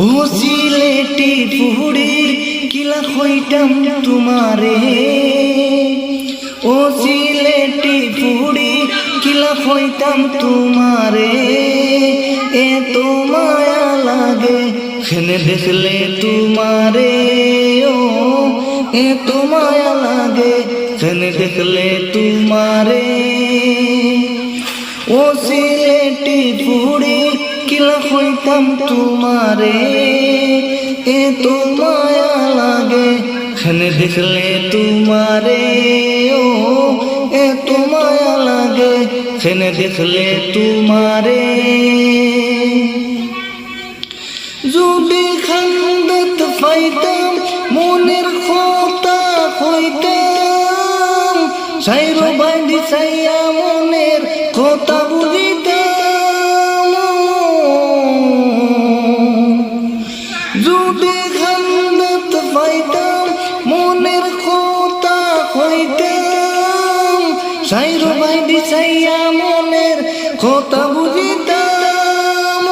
ও সিলেটি পুহুড়ির কিলা হইতাম তোমারে। ও সিলেটি পুহুড়ি কিলা হইতাম তোমারে। এ তো মায়া লাগে সেনে দেখলে তোমারে। ও এ তো মায়া লাগে সেনে দেখলে তোমারে। ও সিলেটি পুহুড়ি কিলা হইতাম তোমারে এ তো মায়া লাগে। সেনে দেখলে তোমারে ও এ তো মায়া লাগে। সেনে দেখলে তোমারে। যদি খান্দাত পাইতাম মনের খোতা হইতাম সাইরো বাইদি সাইয়া মনের কথা সাইরো বাইদি সাইয়া মনের কথা বুঝিতাম।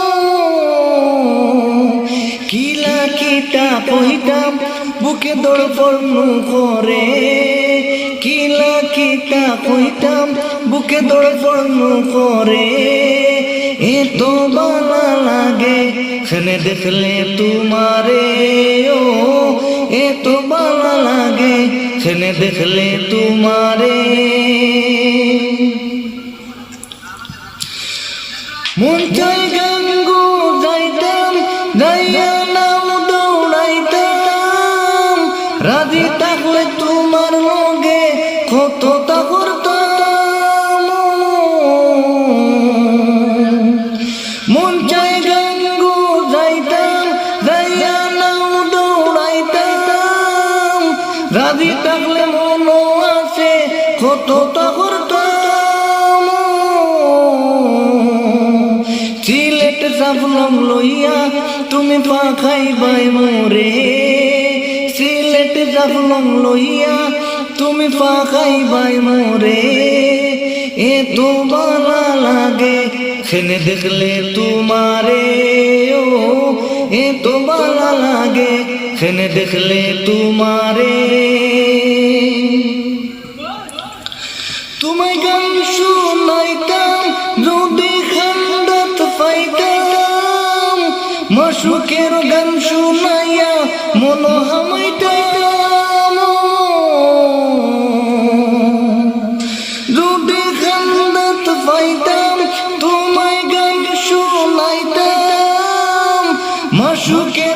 কিলা কিতা কহিতাম, বুকে দড়পর্ণ করে। কিলা কিতা কহিতাম, বুকে দড়পর্ণ করে। এ তো বালা লাগে সেনে দেখলে তোমারে। ও, এত বালা লাগে সেনে দেখলে তোমারে। মন চাই গঙ্গু যাইতাম যাইয়া নাম দৌড়াইতাম। রাজি থাকলে তোমার লগে কত করতাম কতটা করতাম সিলেট সাফলম লইয়া তুমি পাখাই বাই মোরে। সিলেট সাফলম লইয়া তুমি পাখাই বাই মোরে। এ তো লাগে সেনে দেখলে তোমারে। ও, এ তো বালা লাগে সেনে দেখলে তোমারে। তোমায় গান শুনাইতাম যদি খান্ডাত পাইতাম মাসুকের গান শুনাইয়া মন হামাইতাম যদি খান্ডাত পাইতাম তোমায় গান শুনাইতাম। মাসুকের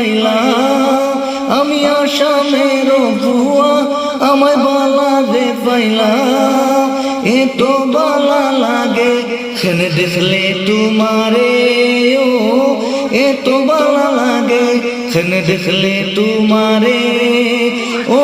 পাইলা আমি আসামের ভুয়া, আমায় বালা রে পাইলা এ তো বালা লাগে, সেনে দেখলে তোমারে, ও এ তো বালা লাগে, সেনে দেখলে তোমারে। ও